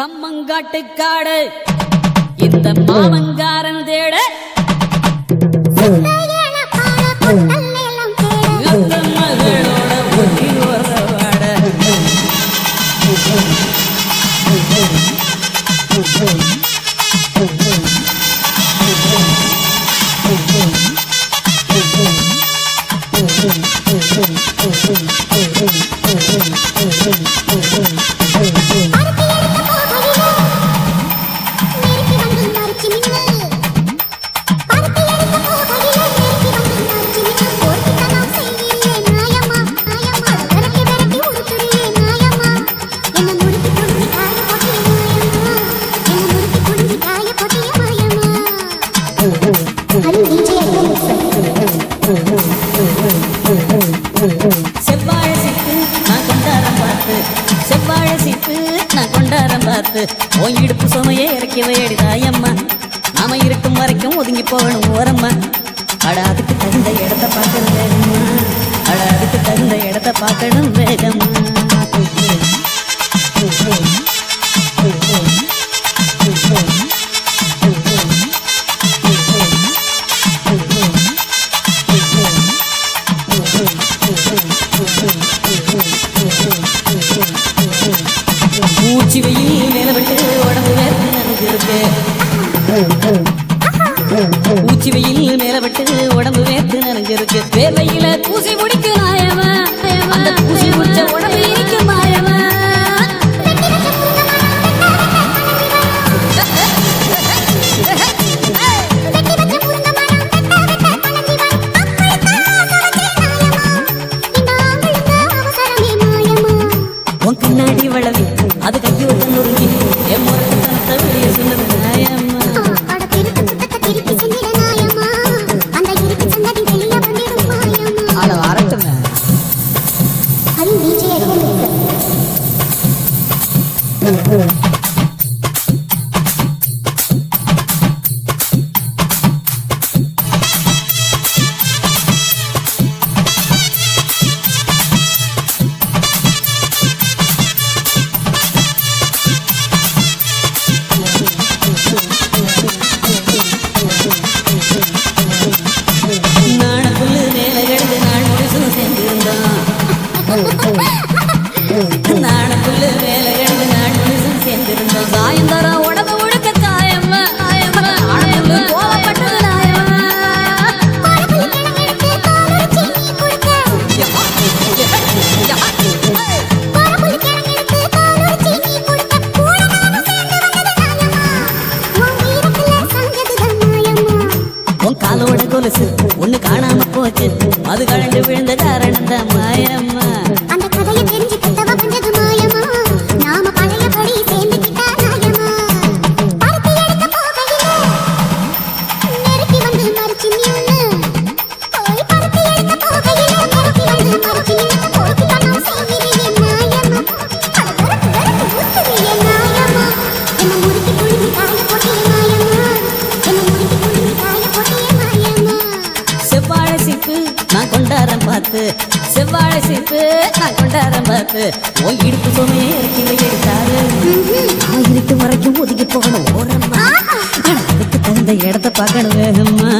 கம்மங்காட்டுக்காடு. இந்த மாமங்காரன் தேட நான் கொண்டாரம் பார்த்து உன் இடுப்பு சுமையே இறக்கி வையடி தாயம்மா நாம இருக்கும் வரைக்கும் ஒதுங்கி போகணும் ஓரம்மா. அட அதுக்கு தகுந்த இடத்த பார்க்கணும் வேகம்மா. அட அதுக்கு தகுந்த இடத்த பார்க்கணும் வேகம்மா. பூச்சி வெயில் உடம்பு வேர்த்து நனைஞ்சிருக்கு பூச்சி உடம்பு வேர்த்து நனைஞ்சு வேர்வையில பூசி முடிக்கு அந்த பூசி முடிச்ச உடம்பு வளவி அது கையை விட்டு நொறுங்கி என் முறைக்கு தனத்தை வெளியே சொன்னது நாயம்மா ஆள உன் காலோட கொலுசு ஒண்ணு காணாம போச்சு. அது கழண்டு விழுந்த காரணம் தான் மாயம்மா. அந்த கதையை தெரிஞ்சுக்கிட்டவ மாயமா நாம பழையபடி சேர்ந்துக்கிட்டா பருத்தி எடுக்க போகையில நெருக்கி வந்து மறுச்சு பார்த்து செவ்வாழை சீப்பு நான் கொண்டாரம் பார்த்து உன் இடுப்பு சுமையை இறக்கி வைத்தாரு நான் இருட்டு வரைக்கும் ஒதுங்கி போகணும் ஓரம்மா. அட, அதுக்கு தகுந்த இடத்த பார்க்கணும் வேகம்மா